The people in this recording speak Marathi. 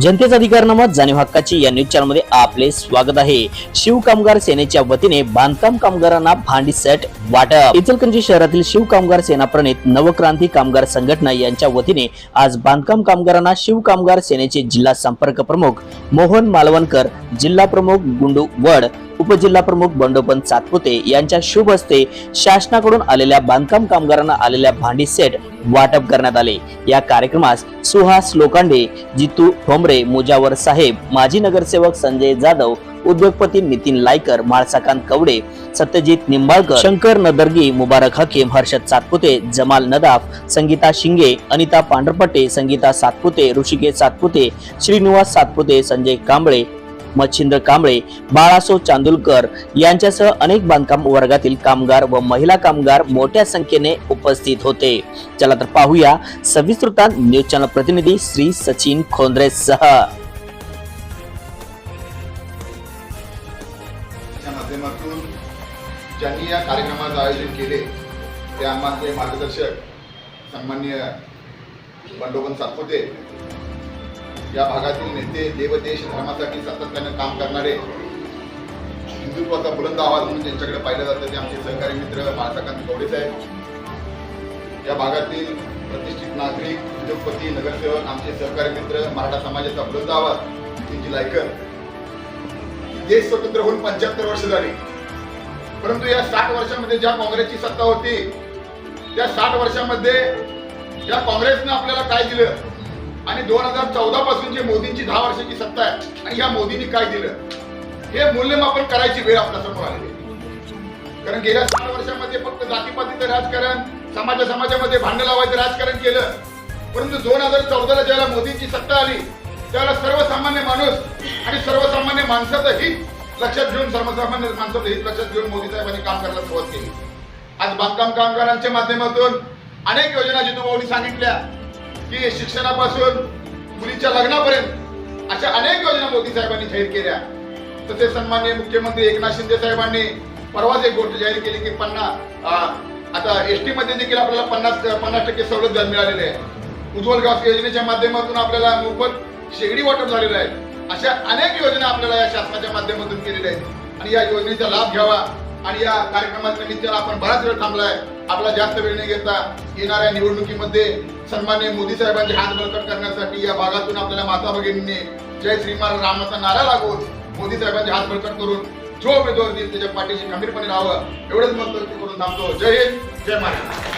जनतेचा अधिकारनामा जाणीव हक्काची या न्यूज चॅनलमध्ये आपले स्वागत आहे. शिव कामगार सेनेच्या वतीने बांधकाम कामगारांना भांडी सेट वाटप. इचलकरंजी शहरातील शिव कामगार सेना प्रणित नवक्रांती कामगार संघटना यांच्या वतीने आज बांधकाम कामगारांना शिव कामगार सेनेचे जिल्हा संपर्क प्रमुख मोहन मालवणकर जिल्हा प्रमुख गुंडू वड उपजिल्हा प्रमुख बंडोपंत सातपुते यांच्या शुभ हस्ते शासनाकडून आलेल्या बांधकाम कामगारांना आलेल्या भांडी सेट वाटप करण्यात आले. या कार्यक्रमास सुहास लोकांडे जितू ठोंबरे मुजावर साहेब माजी नगरसेवक संजय जाधव उद्योगपती नितीन लायकर माळसाकांत कवडे सत्यजित निंबाळकर शंकर नदर्गी मुबारक हकीम हर्षद सातपुते जमाल नदाफ संगीता शिंगे अनिता पांढरपटे संगीता सातपुते ऋषिकेश सातपुते श्रीनिवास सातपुते संजय कांबळे मच्छिंद्र कांबळे बाळासो चांदुलकर यांच्यासह अनेक बांधकाम वर्गातील कामगार व महिला कामगार मोठ्या संख्येने उपस्थित होते. चला तर पाहूया सविस्तृतांत न्यूज चॅनल प्रतिनिधी श्री सचिन खोंद्रे सह. माध्यमातून ज्यांनी या कार्यक्रमाचं आयोजन केले ते आम्हाला मार्गदर्शक सन्मान्य बंडोबन सातपुते या भागातील नेते देवदेश धर्मासाठी सातत्यानं काम करणारे हिंदुत्वाचा बुलंद आवाज म्हणून ज्यांच्याकडे पाहिलं जातं ते आमचे सहकारी मित्र माळसाकांत गवडे साहेब या भागातील प्रतिष्ठित नागरिक उद्योगपती नगरसेवक आमचे सहकारी मित्र मराठा समाजाचा बुलंद आवाज नितीनजी लायकर. देश स्वतंत्र होऊन पंच्याहत्तर वर्ष झाली. परंतु या साठ वर्षामध्ये ज्या काँग्रेसची सत्ता होती त्या साठ वर्षामध्ये या काँग्रेसनं आपल्याला काय दिलं? आणि दोन हजार चौदा पासून जे मोदींची दहा वर्षाची सत्ता आहे आणि या मोदींनी काय दिलं? हे मूल्यमापन करायची वेळ आपल्यासमोर आलेली कारण गेल्या सहा वर्षामध्ये फक्त जातीपातीचं राजकारण समाजा समाजामध्ये भांडण लावायचं राजकारण केलं. परंतु दोन हजार चौदाला ज्याला मोदींची सत्ता आली त्यावेळेला सर्वसामान्य माणूस आणि सर्वसामान्य माणसाचं हित लक्षात घेऊन सर्वसामान्य माणसाचं हित लक्षात घेऊन मोदी साहेबांनी काम करायला सुरुवात केली. आज बांधकाम कामगारांच्या माध्यमातून अनेक योजना जितूभाऊनी सांगितल्या की शिक्षणापासून मुलीच्या लग्नापर्यंत अशा अनेक योजना मोदी साहेबांनी जाहीर केल्या. तसेच सन्माननीय मुख्यमंत्री एकनाथ शिंदे साहेबांनी परवाच एक गोष्ट जाहीर केली की पन्नास आता एस टी मध्ये देखील आपल्याला पन्नास पन्नास टक्के सवलत दर मिळालेली आहे. उज्ज्वल गाव योजनेच्या माध्यमातून आपल्याला मोफत शेगडी वाटप झालेलं आहे. अशा अनेक योजना आपल्याला या शासनाच्या माध्यमातून केलेल्या आहेत. आणि या योजनेचा लाभ घ्यावा. आणि या कार्यक्रमाच्या निमित्तानं आपण बराच वेळ थांबलाय. आपला जास्त वेळ न घेता येणाऱ्या निवडणुकीमध्ये सन्मान्य मोदी साहेबांचे हात बळकट करण्यासाठी या भागातून आपल्याला माता भगिनींनी जय श्रीमान रामाचा नारा लागून मोदी साहेबांचे हात बळकट करून जो उमेदवार देईल त्याच्या पाठीशी खंबीरपणे राहावं. एवढंच मत करून थांबतो. जय हिंद जय महाराष्ट्र.